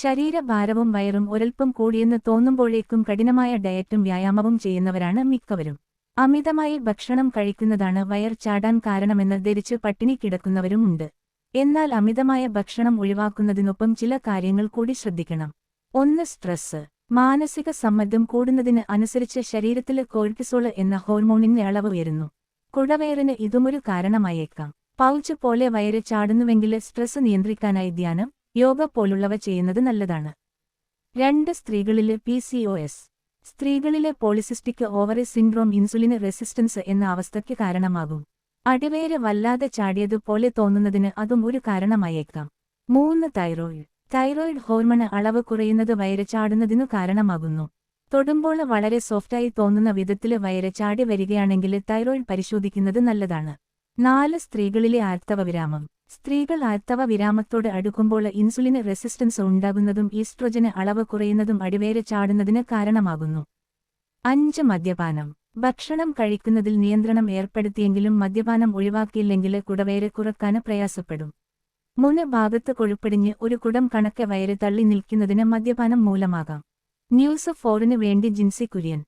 ശരീരഭാരവും വയറും ഒരൽപ്പം കൂടിയെന്ന് തോന്നുമ്പോഴേക്കും കഠിനമായ ഡയറ്റും വ്യായാമവും ചെയ്യുന്നവരാണ് മിക്കവരും. അമിതമായി ഭക്ഷണം കഴിക്കുന്നതാണ് വയർ ചാടാൻ കാരണമെന്ന് ധരിച്ച് പട്ടിണി കിടക്കുന്നവരുമുണ്ട്. എന്നാൽ അമിതമായ ഭക്ഷണം ഒഴിവാക്കുന്നതിനൊപ്പം ചില കാര്യങ്ങൾ കൂടി ശ്രദ്ധിക്കണം. ഒന്ന് സ്ട്രെസ് മാനസിക സമ്മർദ്ദം കൂടുന്നതിന് അനുസരിച്ച് ശരീരത്തിലെ കോർട്ടിസോൾ എന്ന ഹോർമോണിന്റെ അളവ് ഉയരുന്നു. കുടവയറിന് ഇതുമൊരു കാരണമായേക്കാം. പൗച്ച് പോലെ വയറ് ചാടുന്നുവെങ്കിൽ സ്ട്രെസ് നിയന്ത്രിക്കാനായി ധ്യാനം യോഗ പോലുള്ളവ ചെയ്യുന്നത് നല്ലതാണ്. രണ്ട് സ്ത്രീകളിലെ പി സി ഒ എസ് സ്ത്രീകളിലെ പോളിസിസ്റ്റിക് ഓവറി സിൻഡ്രോം ഇൻസുലിന് റെസിസ്റ്റൻസ് എന്ന അവസ്ഥയ്ക്ക് കാരണമാകും. അടിവേര് വല്ലാതെ ചാടിയതുപോലെ തോന്നുന്നതിന് അതും ഒരു കാരണമായേക്കാം. മൂന്ന് തൈറോയിഡ് തൈറോയിഡ് ഹോർമോണ് അളവ് കുറയുന്നത് വയറ് ചാടുന്നതിനു കാരണമാകുന്നു. തൊടുമ്പോൾ വളരെ സോഫ്റ്റായി തോന്നുന്ന വിധത്തിൽ വയറ് ചാടി വരികയാണെങ്കിൽ തൈറോയിഡ് പരിശോധിക്കുന്നത് നല്ലതാണ്. നാല് സ്ത്രീകളിലെ ആർത്തവ വിരാമം സ്ത്രീകൾ ആർത്തവ വിരാമത്തോട് അടുക്കുമ്പോൾ ഇൻസുലിന് റെസിസ്റ്റൻസ് ഉണ്ടാകുന്നതും ഈസ്ട്രോജന് അളവ് കുറയുന്നതും അടിവേര ചാടുന്നതിന് കാരണമാകുന്നു. അഞ്ച് മദ്യപാനം. ഭക്ഷണം കഴിക്കുന്നതിൽ നിയന്ത്രണം ഏർപ്പെടുത്തിയെങ്കിലും മദ്യപാനം ഒഴിവാക്കിയില്ലെങ്കിൽ കുടവയറ് കുറയ്ക്കാൻ പ്രയാസപ്പെടും. മുന് ഭാഗത്ത് കൊഴുപ്പടിഞ്ഞ് ഒരു കുടം കണക്കെ വയറ് തള്ളി നിൽക്കുന്നതിന് മദ്യപാനം മൂലമാകാം. ന്യൂസ് ഫോറിന് വേണ്ടി ജിൻസി കുര്യൻ.